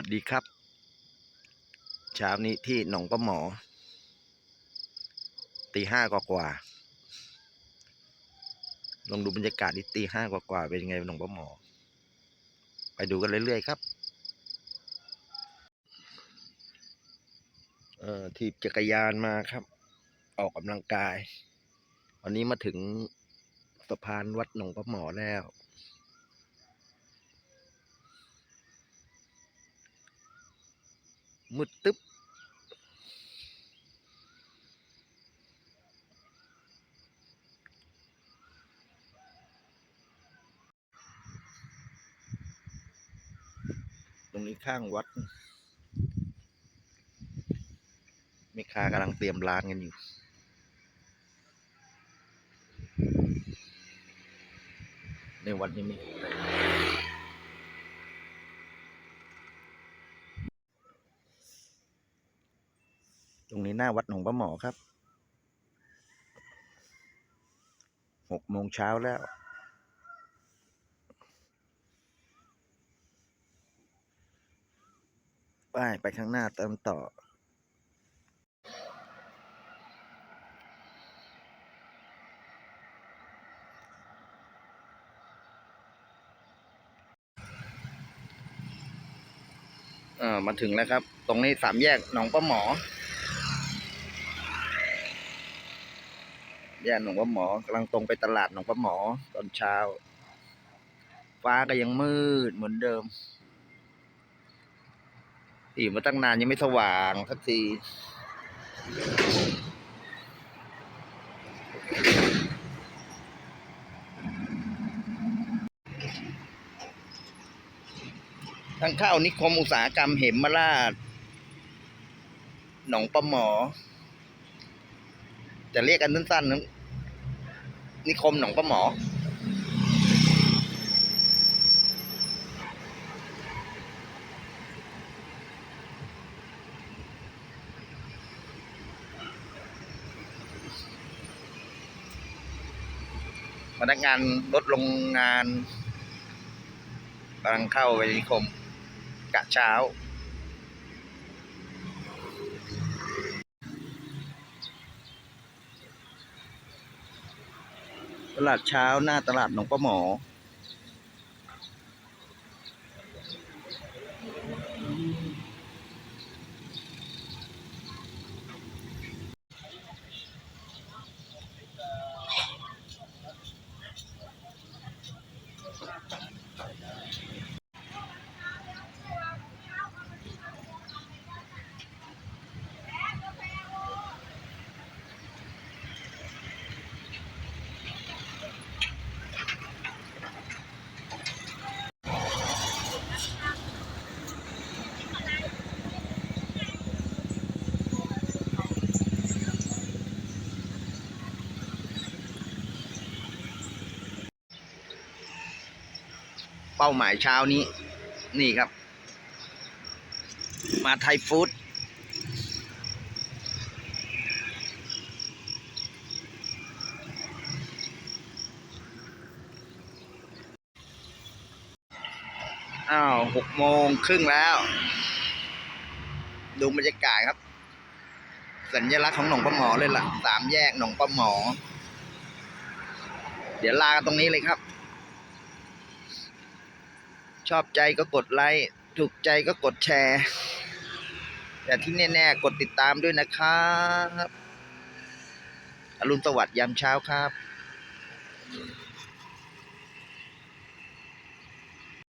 วัสดีครับ เช้านี้ที่หนองปลาหมอ ตีห้ากว่ากว่าลองดูบรรยากาศที่ตีห้ากว่ากว่าเป็นยังไงหนองปลาหมอ ไปดูกันเรื่อยๆครับเอ่อถีบจักรยานมาครับ ออกกำลังกาย วันนี้มาถึงสะพานวัดหนองปลาหมอแล้ว มืดตึ๊บตรงนี้ข้างวัดแม่ค้ากำลังเตรียมร้านกันอยู่ในวัดนี้มีตร งนี้หน้าวัดหนองปลาหมอครับหกโมงเช้าแล้วไปไปข้างหน้าเติมต่อ เออมาถึงแล้วครับ ตรงนี้สามแยกหนองปลาหมอ แยกหนองปลาหมอกำลังตรงไปตลาดหนองปลาหมอตอนเช้า ฟ้าก็ยังมืดเหมือนเดิมอยู่มาตั้งนานยังไม่สว่างสักทีทางเข้านิคมอุตสาหกรรมเหมราช หนองปลาหมอ จะเรียกกันสั้นๆนะนิคมหนองปลาหมอ พนักงานรถโรงงานกำลังเข้าไปนิคมกะเช้า ตลาดเช้าหน้าตลาดหนองปลาหมอ เป้าหมายเช้านี้ นี่ครับ มาไทยฟู้ดอ้าวหกโมงครึ่งแล้ว ดูบรรยากาศครับ สัญลักษณ์ของหนองปลาหมอเลยล่ะ สามแยกหนองปลาหมอ เดี๋ยวลากันตรงนี้เลยครับ ชอบใจก็กดไลค์ถูกใจก็กดแชร์ แต่ที่แน่ๆ กดติดตามด้วยนะครับอรุณสวัสดิ์ยามเช้าครับ